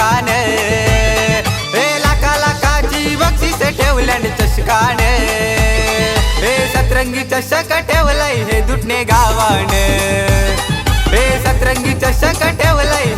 चषकान. हे लाका लाखाची बक्षीस ठेवल्यान चषकान. हे सतरंगी चषक ठेवलाय हे दुटणे गावान. हे सतरंगी चषक ठेवलाय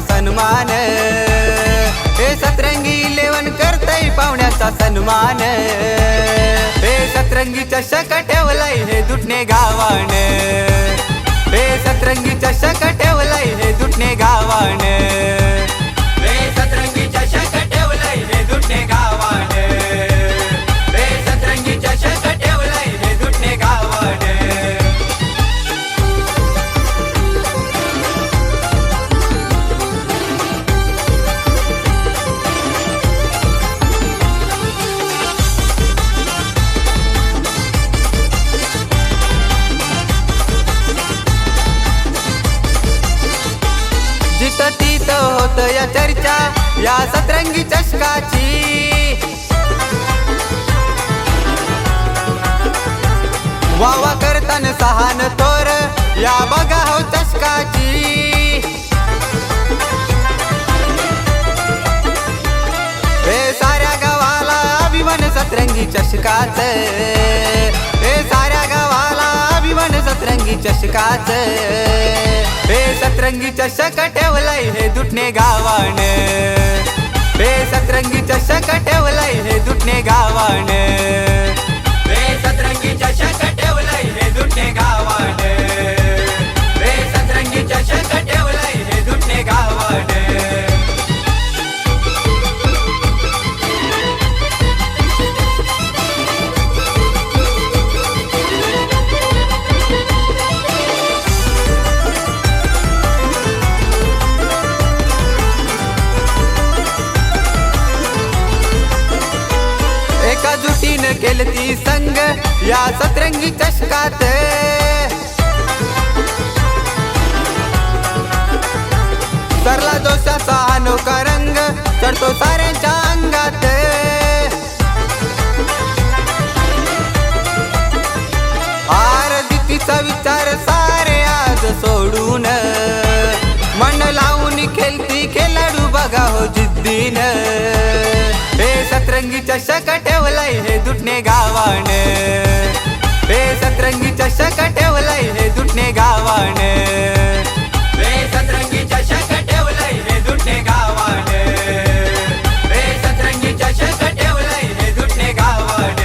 सन्मान. हे सतरंगी इलेवन करतय पाहुण्याचा सन्मान. हे सतरंगी चषक ठेवलाय हे दुटणे गावान. हे सतरंगी चषक होत या चर्चा या सतरंगी चषकाची. वावा करतान सहान तोर या बघा हो चषकाची. हे साऱ्या गावाला अभिमान सतरंगी चषकाच. हे साऱ्या गावाला चषकाच हे सतरंगी चषक ठेवलाय हे दुटणे गावान. हे सतरंगी चषक ठेवलाय हे दुटणे गावान. केलती संग या सतरंगी चषकात. सरला जोशाचा अनोखा रंग चढतो साऱ्यांच्या अंगात. आरतीचा विचार सारे आज सोडून. मन लावून खेळती खेळाडू बघा हो जिद्दीन. चषक ठेवलंय हे दुटणे गावान. हे सतरंगी चषक ठेवलंय हे दुटणे गावान. हे सतरंगी चषक ठेवलंय हे दुटणे गावान. हे सतरंगी चषक ठेवलंय हे दुटणे गावान.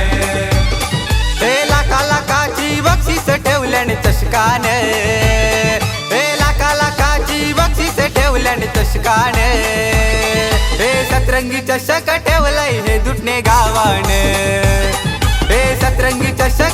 हे लाका लाकाची बक्षीस ठेवल्याने चषकान सतरंगी चषक ठेवलाय हे दुटणे गावाने. हे सतरंगी चषक